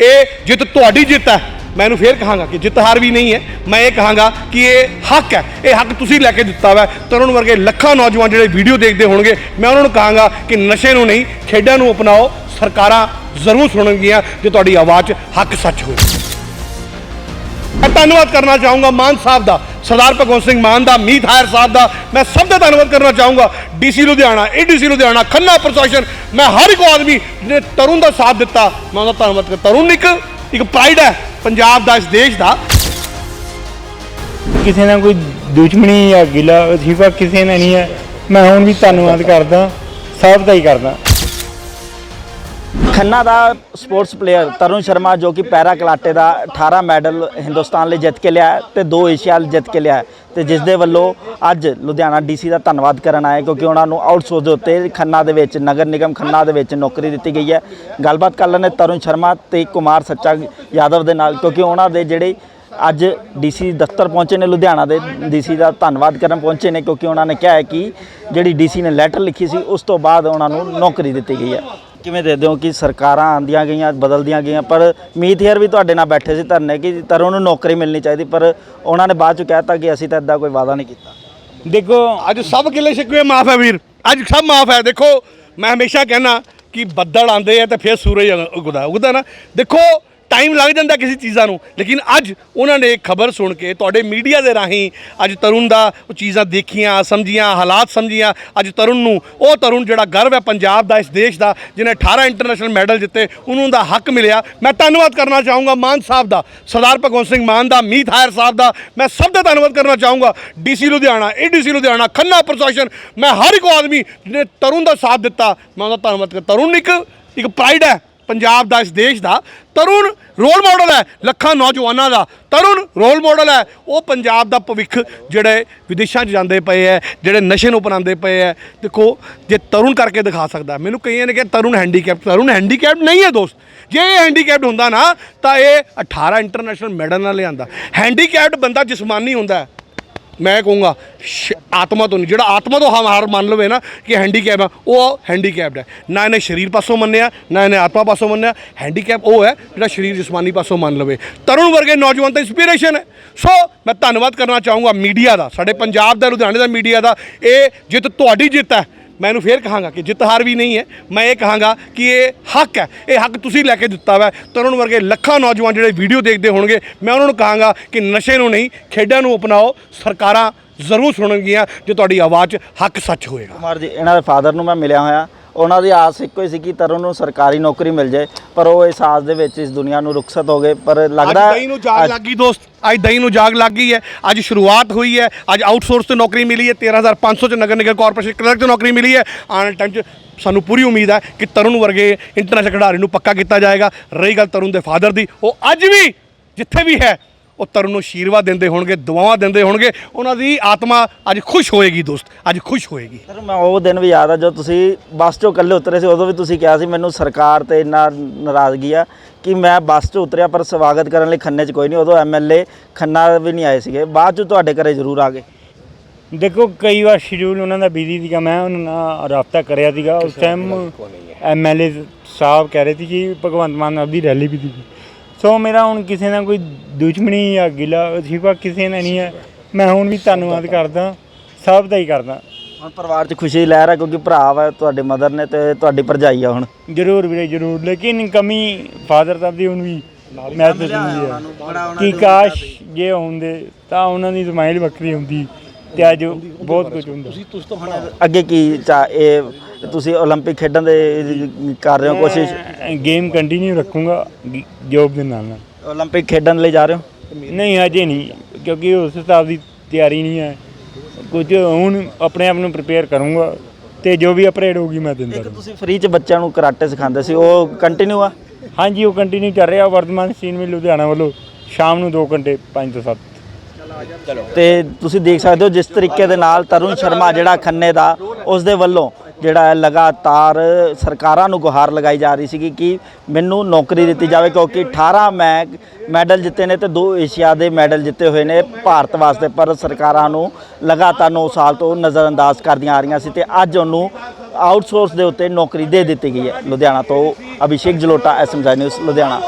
ਇਹ ਜਿੱਤ ਤੁਹਾਡੀ ਜਿੱਤ ਹੈ। ਮੈਂ ਇਹਨੂੰ ਫੇਰ ਕਹਾਂਗਾ ਕਿ ਜਿੱਤ ਹਾਰ ਵੀ ਨਹੀਂ ਹੈ। ਮੈਂ ਇਹ ਕਹਾਂਗਾ ਕਿ ਇਹ ਹੱਕ ਹੈ। ਇਹ ਹੱਕ ਤੁਸੀਂ ਲੈ ਕੇ ਦਿੱਤਾ ਵਾ। ਤਰੁਣ ਵਰਗੇ ਲੱਖਾਂ ਨੌਜਵਾਨ ਜਿਹੜੇ ਵੀਡੀਓ ਦੇਖਦੇ ਹੋਣਗੇ, ਮੈਂ ਉਹਨਾਂ ਨੂੰ ਕਹਾਂਗਾ ਕਿ ਨਸ਼ੇ ਨੂੰ ਨਹੀਂ, ਖੇਡਾਂ ਨੂੰ ਅਪਣਾਓ। ਸਰਕਾਰਾਂ ਜ਼ਰੂਰ ਸੁਣਨਗੀਆਂ ਜੇ ਤੁਹਾਡੀ ਆਵਾਜ਼ 'ਚ ਹੱਕ ਸੱਚ ਹੋਵੇ। ਮੈਂ ਧੰਨਵਾਦ ਕਰਨਾ ਚਾਹੂੰਗਾ ਮਾਨ ਸਾਹਿਬ ਦਾ। ਸਰਦਾਰ ਭਗਵੰਤ ਸਿੰਘ ਮਾਨ ਦਾ, ਮੀਤ ਹਾਇਰ ਸਾਹਿਬ ਦਾ, ਮੈਂ ਸਭ ਦਾ ਧੰਨਵਾਦ ਕਰਨਾ ਚਾਹੂੰਗਾ। ਡੀਸੀ ਲੁਧਿਆਣਾ, ਏਡੀਸੀ ਲੁਧਿਆਣਾ, ਖੰਨਾ ਪ੍ਰਸ਼ਾਸਨ ਮੈਂ ਹਰ ਇੱਕ ਆਦਮੀ ਨੇ ਤਰੁਣ ਦਾ ਸਾਥ ਦਿੱਤਾ, ਮੈਂ ਉਹਦਾ ਧੰਨਵਾਦ ਕਰਦਾ। ਤਰੁਣ ਇੱਕ ਇੱਕ ਪ੍ਰਾਈਡ ਹੈ, ਪੰਜਾਬ ਦਾ, ਇਸ ਦੇਸ਼ ਦਾ। ਕਿਸੇ ਨਾਲ ਕੋਈ ਦੁਸ਼ਮਣੀ ਜਾਂ ਗਿਲਾ ਵਸੀਫਾ ਕਿਸੇ ਨਾਲ ਨਹੀਂ ਹੈ। ਮੈਂ ਹੁਣ ਵੀ ਧੰਨਵਾਦ ਕਰਦਾ, ਸਭ ਦਾ ਹੀ ਕਰਦਾ। ਖੰਨਾ ਦਾ ਸਪੋਰਟਸ ਪਲੇਅਰ ਤਰੁਣ ਸ਼ਰਮਾ ਜੋ ਕਿ ਪੈਰਾ ਕਲਾਟੇ ਦਾ 18 ਮੈਡਲ ਹਿੰਦੁਸਤਾਨ ਲਈ ਜਿੱਤ ਕੇ ਲਿਆ ਹੈ ਤੇ ਦੋ ਏਸ਼ੀਆ ਲਈ ਜਿੱਤ ਕੇ ਲਿਆ ਹੈ। ਤੇ ਜਿਸ ਦੇ ਵੱਲੋਂ ਅੱਜ ਲੁਧਿਆਣਾ ਡੀਸੀ ਦਾ ਧੰਨਵਾਦ ਕਰਨ ਆਏ ਕਿਉਂਕਿ ਉਹਨਾਂ ਨੂੰ ਆਊਟਸੋਰਸ ਦੇ ਉੱਤੇ ਖੰਨਾ ਦੇ ਵਿੱਚ, ਨਗਰ ਨਿਗਮ ਖੰਨਾ ਦੇ ਵਿੱਚ ਨੌਕਰੀ ਦਿੱਤੀ ਗਈ ਹੈ। ਗੱਲਬਾਤ ਕਰ ਲੈਣੇ ਤਰੁਣ ਸ਼ਰਮਾ ਤੇ ਕੁਮਾਰ ਸੱਚਾ ਯਾਦਵ ਦੇ ਨਾਲ ਕਿਉਂਕਿ ਉਹਨਾਂ ਦੇ ਜਿਹੜੇ ਅੱਜ ਡੀਸੀ ਦਫ਼ਤਰ ਪਹੁੰਚੇ ਨੇ, ਲੁਧਿਆਣਾ ਦੇ ਡੀਸੀ ਦਾ ਧੰਨਵਾਦ ਕਰਨ ਪਹੁੰਚੇ ਨੇ ਕਿਉਂਕਿ ਉਹਨਾਂ ਨੇ ਕਿਹਾ ਹੈ ਕਿ ਜਿਹੜੀ ਡੀਸੀ ਨੇ ਲੈਟਰ ਲਿਖੀ ਸੀ, ਉਸ ਤੋਂ ਬਾਅਦ ਉਹਨਾਂ ਨੂੰ ਨੌਕਰੀ ਦਿੱਤੀ ਗਈ ਹੈ। ਕਿਵੇਂ ਦੇ ਦਿਓ ਕਿ ਸਰਕਾਰਾਂ ਆਂਦੀਆਂ ਗਈਆਂ, ਬਦਲਦੀਆਂ ਗਈਆਂ, ਪਰ ਮੀਤ ਹੇਅਰ ਵੀ ਤੁਹਾਡੇ ਨਾਲ ਬੈਠੇ ਸੀ ਧਰਨੇ ਕਿ ਤਰੁਣ ਨੂੰ ਨੌਕਰੀ ਮਿਲਣੀ ਚਾਹੀਦੀ, ਪਰ ਉਹਨਾਂ ਨੇ ਬਾਅਦ ਚ ਕਹਿਤਾ ਕਿ ਅਸੀਂ ਤਾਂ ਇਦਾਂ ਕੋਈ ਵਾਅਦਾ ਨਹੀਂ ਕੀਤਾ। ਦੇਖੋ, ਅੱਜ ਸਭ ਗਿਲੇ ਸ਼ਿਕਵੇ ਮਾਫ ਹੈ ਵੀਰ। ਅੱਜ ਸਭ ਮਾਫ ਹੈ। ਦੇਖੋ, ਮੈਂ ਹਮੇਸ਼ਾ ਕਹਿੰਦਾ ਕਿ ਬੱਦਲ ਆਉਂਦੇ ਆ ਤੇ ਫਿਰ ਸੂਰਜ ਉਗਦਾ ਉਗਦਾ ਨਾ। ਦੇਖੋ ਟਾਈਮ ਲੱਗ ਜਾਂਦਾ ਕਿਸੇ ਚੀਜ਼ਾਂ ਨੂੰ। ਲੇਕਿਨ ਅੱਜ ਉਹਨਾਂ ਨੇ ਖਬਰ ਸੁਣ ਕੇ ਤੁਹਾਡੇ ਮੀਡੀਆ ਦੇ ਰਾਹੀਂ ਅੱਜ ਤਰੁਣ ਦਾ ਉਹ ਚੀਜ਼ਾਂ ਦੇਖੀਆਂ, ਸਮਝੀਆਂ, ਹਾਲਾਤ ਸਮਝੀਆਂ। ਅੱਜ ਤਰੁਣ ਨੂੰ, ਉਹ ਤਰੁਣ ਜਿਹੜਾ ਗਰਵ ਹੈ ਪੰਜਾਬ ਦਾ, ਇਸ ਦੇਸ਼ ਦਾ, ਜਿਹਨੇ 18 ਇੰਟਰਨੈਸ਼ਨਲ ਮੈਡਲ ਜਿੱਤੇ, ਉਹਨਾਂ ਦਾ ਹੱਕ ਮਿਲਿਆ। ਮੈਂ ਧੰਨਵਾਦ ਕਰਨਾ ਚਾਹੂੰਗਾ ਮਾਨ ਸਾਹਿਬ ਦਾ, ਸਰਦਾਰ ਭਗਵੰਤ ਸਿੰਘ ਮਾਨ ਦਾ, ਮੀਤ ਹਾਇਰ ਸਾਹਿਬ ਦਾ। ਮੈਂ ਸਭ ਦਾ ਧੰਨਵਾਦ ਕਰਨਾ ਚਾਹੂੰਗਾ। ਡੀਸੀ ਲੁਧਿਆਣਾ, ਏਡੀਸੀ ਲੁਧਿਆਣਾ, ਖੰਨਾ ਪ੍ਰਸ਼ਾਸਨ, ਮੈਂ ਹਰ ਇੱਕ ਆਦਮੀ ਜਿਹਨੇ ਤਰੁਣ ਦਾ ਸਾਥ ਦਿੱਤਾ, ਮੈਂ ਉਹਦਾ ਧੰਨਵਾਦ ਕਰਦਾ ਤਰੁਣ ਇੱਕ ਇੱਕ ਪ੍ਰਾਈਡ ਹੈ। ਪੰਜਾਬ ਦਾ, ਇਸ ਦੇਸ਼ ਦਾ, ਤਰੁਣ ਰੋਲ ਮਾਡਲ ਹੈ ਲੱਖਾਂ ਨੌਜਵਾਨਾਂ ਦਾ। ਤਰੁਣ ਰੋਲ ਮਾਡਲ ਹੈ। ਉਹ ਪੰਜਾਬ ਦਾ ਭਵਿੱਖ ਜਿਹੜੇ ਵਿਦੇਸ਼ਾਂ 'ਚ ਜਾਂਦੇ ਪਏ ਹੈ, ਜਿਹੜੇ ਨਸ਼ੇ ਨੂੰ ਅਪਣਾਉਂਦੇ ਪਏ ਹੈ, ਦੇਖੋ, ਜੇ ਤਰੁਣ ਕਰਕੇ ਦਿਖਾ ਸਕਦਾ। ਮੈਨੂੰ ਕਈਆਂ ਨੇ ਕਿਹਾ ਤਰੁਣ ਹੈਂਡੀਕੈਪ ਤਰੁਣ ਹੈਂਡੀਕੈਪ ਨਹੀਂ ਹੈ ਦੋਸਤ। ਜੇ ਇਹ ਹੈਂਡੀਕੈਪਡ ਹੁੰਦਾ ਨਾ, ਤਾਂ ਇਹ 18 ਇੰਟਰਨੈਸ਼ਨਲ ਮੈਡਲ ਨਾਲ ਲਿਆਂਦਾ। ਹੈਂਡੀਕੈਪਡ ਬੰਦਾ ਜਿਸਮਾਨੀ ਹੁੰਦਾ ਮੈਂ ਕਹੂੰਗਾ, ਸ਼- ਆਤਮਾ ਤੋਂ ਨਹੀਂ, ਜਿਹੜਾ ਆਤਮਾ ਤੋਂ ਹਮ ਹਾਰ ਮੰਨ ਲਵੇ ਨਾ ਕਿ ਹੈਂਡੀਕੈਪ ਆ, ਉਹ ਹੈਂਡੀਕੈਪਡ ਹੈ। ਨਾ ਇਹਨੇ ਸਰੀਰ ਪਾਸੋਂ ਮੰਨਿਆ, ਨਾ ਇਹਨੇ ਆਤਮਾ ਪਾਸੋਂ ਮੰਨਿਆ। ਹੈਂਡੀਕੈਪ ਉਹ ਹੈ ਜਿਹੜਾ ਸਰੀਰ ਜਿਸਮਾਨੀ ਪਾਸੋਂ ਮੰਨ ਲਵੇ। ਤਰੁਣ ਵਰਗੇ ਨੌਜਵਾਨ ਤਾਂ ਇੰਸਪੀਰੇਸ਼ਨ ਹੈ। ਸੋ ਮੈਂ ਧੰਨਵਾਦ ਕਰਨਾ ਚਾਹੂੰਗਾ ਮੀਡੀਆ ਦਾ, ਸਾਡੇ ਪੰਜਾਬ ਦਾ, ਲੁਧਿਆਣੇ ਦਾ ਮੀਡੀਆ ਦਾ। ਇਹ ਜਿੱਤ ਤੁਹਾਡੀ ਜਿੱਤ ਹੈ। ਮੈਂ ਇਹਨੂੰ ਫੇਰ ਕਹਾਂਗਾ ਕਿ ਜਿੱਤ ਹਾਰ ਵੀ ਨਹੀਂ ਹੈ। ਮੈਂ ਇਹ ਕਹਾਂਗਾ ਕਿ ਇਹ ਹੱਕ ਹੈ। ਇਹ ਹੱਕ ਤੁਸੀਂ ਲੈ ਕੇ ਦਿੱਤਾ ਵਾ। ਤਰੁਣ ਵਰਗੇ ਲੱਖਾਂ ਨੌਜਵਾਨ ਜਿਹੜੇ ਵੀਡੀਓ ਦੇਖਦੇ ਹੋਣਗੇ, ਮੈਂ ਉਹਨਾਂ ਨੂੰ ਕਹਾਂਗਾ ਕਿ ਨਸ਼ੇ ਨੂੰ ਨਹੀਂ, ਖੇਡਾਂ ਨੂੰ ਅਪਣਾਓ। ਸਰਕਾਰਾਂ ਜ਼ਰੂਰ ਸੁਣਨਗੀਆਂ ਜੇ ਤੁਹਾਡੀ ਆਵਾਜ਼ 'ਚ ਹੱਕ ਸੱਚ ਹੋਏਗਾ। ਕੁਮਾਰ ਜੀ, ਇਹਨਾਂ ਦੇ ਫਾਦਰ ਨੂੰ ਮੈਂ ਮਿਲਿਆ ਹੋਇਆ। ਉਹਨਾਂ ਦੀ ਆਸ ਇੱਕੋ ਹੀ ਸੀ ਕਿ ਤਰੁਣ ਨੂੰ ਸਰਕਾਰੀ ਨੌਕਰੀ ਮਿਲ ਜਾਏ ਪਰ ਉਹ ਇਸ ਆਸ ਦੇ ਵਿੱਚ ਇਸ ਦੁਨੀਆ ਨੂੰ ਰੁਖਸਤ ਹੋ ਗਏ ਪਰ ਅੱਜ ਲੱਗਦਾ ਦਹੀਂ ਨੂੰ ਜਾਗ ਲੱਗ ਗਈ ਦੋਸਤ ਅੱਜ ਦਹੀਂ ਨੂੰ ਜਾਗ ਲੱਗ ਗਈ ਹੈ ਅੱਜ ਸ਼ੁਰੂਆਤ ਹੋਈ ਹੈ ਅੱਜ ਆਊਟਸੋਰਸ ਤੇ ਨੌਕਰੀ ਮਿਲੀ ਹੈ 13500 ਚ ਨਗਰ ਨਿਗਮ ਕਾਰਪੋਰੇਸ਼ਨ ਕਲਰਕ ਚ ਨੌਕਰੀ ਮਿਲੀ ਹੈ ਆਉਣ ਵਾਲੇ ਟਾਈਮ ਚ ਸਾਨੂੰ ਪੂਰੀ ਉਮੀਦ ਹੈ ਕਿ ਤਰੁਣ ਵਰਗੇ ਇੰਟਰਨੈਸ਼ਨਲ ਖਿਡਾਰੀ ਨੂੰ ਪੱਕਾ ਕੀਤਾ ਜਾਏਗਾ। ਰਹੀ ਗੱਲ ਤਰੁਣ ਦੇ ਫਾਦਰ ਦੀ ਉਹ ਅੱਜ ਵੀ ਜਿੱਥੇ ਵੀ ਹੈ ਉਹ ਤਰੁਣ ਨੂੰ ਆਸ਼ੀਰਵਾਦ ਦਿੰਦੇ ਹੋਣਗੇ ਦੁਆਵਾਂ ਦਿੰਦੇ ਹੋਣਗੇ ਉਹਨਾਂ ਦੀ ਆਤਮਾ ਅੱਜ ਖੁਸ਼ ਹੋਏਗੀ ਦੋਸਤ ਅੱਜ ਖੁਸ਼ ਹੋਏਗੀ। ਸਰ ਮੈਂ ਉਹ ਦਿਨ ਵੀ ਯਾਦ ਆ ਜਦੋਂ ਤੁਸੀਂ ਬੱਸ 'ਚੋਂ ਇਕੱਲੇ ਉਤਰੇ ਸੀ ਉਦੋਂ ਵੀ ਤੁਸੀਂ ਕਿਹਾ ਸੀ ਮੈਨੂੰ ਸਰਕਾਰ ਤੇ ਇੰਨਾ ਨਾਰਾਜ਼ਗੀ ਆ ਕਿ ਮੈਂ ਬੱਸ 'ਚ ਉਤਰਿਆ ਪਰ ਸਵਾਗਤ ਕਰਨ ਲਈ ਖੰਨੇ 'ਚ ਕੋਈ ਨਹੀਂ ਉਦੋਂ ਐਮਐਲਏ ਖੰਨਾ ਵੀ ਨਹੀਂ ਆਏ ਸੀਗੇ। ਬਾਅਦ 'ਚ ਤੁਹਾਡੇ ਘਰੇ ਜ਼ਰੂਰ ਆ ਗਏ। ਦੇਖੋ ਕਈ ਵਾਰ ਸ਼ਡਿਊਲ ਉਹਨਾਂ ਦਾ ਬਿਜ਼ੀ ਸੀਗਾ ਮੈਂ ਉਹਨਾਂ ਨਾਲ ਰਾਬਤਾ ਕਰਿਆ ਸੀਗਾ। ਉਸ ਟਾਈਮ ਐਮਐਲਏ ਸਾਹਿਬ ਕਹਿ ਰਹੇ ਸੀ ਕਿ ਭਗਵੰਤ ਮਾਨ ਆਪਦੀ ਰੈਲੀ ਵੀ ਸੀ ਸੋ ਮੇਰਾ ਹੁਣ ਕਿਸੇ ਨਾਲ ਕੋਈ ਦੁਸ਼ਮਣੀ ਜਾਂ ਗਿਲਾ ਵਸੀਫਾ ਕਿਸੇ ਨਾਲ ਨਹੀਂ ਹੈ। ਮੈਂ ਹੁਣ ਵੀ ਧੰਨਵਾਦ ਕਰਦਾ ਸਭ ਦਾ ਹੀ ਕਰਦਾ। ਹੁਣ ਪਰਿਵਾਰ 'ਚ ਖੁਸ਼ੀ ਲੈ ਰਿਹਾ ਕਿਉਂਕਿ ਭਰਾ ਵਾ ਤੁਹਾਡੇ ਮਦਰ ਨੇ ਤੇ ਤੁਹਾਡੀ ਭਰਜਾਈ ਆ ਹੁਣ। ਜ਼ਰੂਰ ਵੀਰੇ ਜ਼ਰੂਰ। ਲੇਕਿਨ ਕਮੀ ਫਾਦਰ ਸਾਹਿਬ ਦੀ ਹੁਣ ਵੀ ਮਹਿਸੂਸ ਹੁੰਦੀ ਹੈ। ਕਿ ਕਾਸ਼ ਜੇ ਹੁੰਦੇ ਤਾਂ ਉਹਨਾਂ ਦੀ ਸਮਾਈਲ ਵੱਖਰੀ ਹੁੰਦੀ ਤੇ ਅੱਜ ਬਹੁਤ ਕੁਝ ਹੁੰਦਾ। ਅੱਗੇ ਕੀ ਚਾ ਇਹ ਤੁਸੀਂ 올림픽 ਖੇਡਣ ਦੇ ਕਰ ਰਹੇ ਹੋ ਕੋਸ਼ਿਸ਼ ਗੇਮ ਕੰਟੀਨਿਊ ਰੱਖੂੰਗਾ ਜੋਬ ਦੇ ਨਾਲ ਨਾਲ 올림픽 ਖੇਡਣ ਲਈ ਜਾ ਰਹੇ ਹੋ ਨਹੀਂ ਅਜੇ ਨਹੀਂ ਕਿਉਂਕਿ ਉਸ ਹਿਸਾਬ ਦੀ ਤਿਆਰੀ ਨਹੀਂ ਹੈ ਕੁਝ ਹੁਣ ਆਪਣੇ ਆਪ ਨੂੰ ਪ੍ਰਿਪੇਅਰ ਕਰੂੰਗਾ ਤੇ ਜੋ ਵੀ ਅਪਰੇਡ ਹੋਊਗੀ ਮੈਂ ਦਿੰਦਾ ਇੱਕ ਰਹੂੰਗਾ ਤੁਸੀਂ ਫ੍ਰੀ 'ਚ ਬੱਚਿਆਂ ਨੂੰ ਕਰਾਟੇ ਸਿਖਾਉਂਦੇ ਸੀ ਉਹ ਕੰਟੀਨਿਊ ਆ ਹਾਂਜੀ ਉਹ ਕੰਟੀਨਿਊ ਚੱਲ ਰਿਹਾ ਵਰਤਮਾਨ ਸੀਨ ਵੀ ਲੁਧਿਆਣਾ ਵੱਲੋਂ ਸ਼ਾਮ ਨੂੰ 2 ਘੰਟੇ 5 ਤੋਂ 7 ਤੇ ਤੁਸੀਂ ਦੇਖ ਸਕਦੇ ਹੋ ਜਿਸ ਤਰੀਕੇ ਦੇ ਨਾਲ ਤਰੁਣ ਸ਼ਰਮਾ ਜਿਹੜਾ ਖੰਨੇ ਦਾ ਉਸ ਦੇ ਵੱਲੋਂ ਜਿਹੜਾ ਹੈ ਲਗਾਤਾਰ ਸਰਕਾਰਾਂ ਨੂੰ ਗੁਹਾਰ ਲਗਾਈ ਜਾ ਰਹੀ ਸੀਗੀ ਕਿ ਮੈਨੂੰ ਨੌਕਰੀ ਦਿੱਤੀ ਜਾਵੇ ਕਿਉਂਕਿ 18 ਮੈਂ ਮੈਡਲ ਜਿੱਤੇ ਨੇ ਤੇ ਦੋ ਏਸ਼ੀਆ ਦੇ ਮੈਡਲ ਜਿੱਤੇ ਹੋਏ ਨੇ ਭਾਰਤ ਵਾਸਤੇ, ਪਰ ਸਰਕਾਰਾਂ ਨੂੰ ਲਗਾਤਾਰ 9 ਸਾਲ ਤੋਂ ਨਜ਼ਰਅੰਦਾਜ਼ ਕਰਦੀਆਂ ਆ ਰਹੀਆਂ ਸੀ ਤੇ ਅੱਜ ਉਹਨੂੰ ਆਊਟਸੋਰਸ ਦੇ ਉੱਤੇ ਨੌਕਰੀ ਦੇ ਦਿੱਤੀ ਗਈ ਹੈ। ਲੁਧਿਆਣਾ ਤੋਂ ਅਭਿਸ਼ੇਕ ਜਲੋਟਾ ਐਸਐਮਜੀ ਨਿਊਜ਼, ਲੁਧਿਆਣਾ।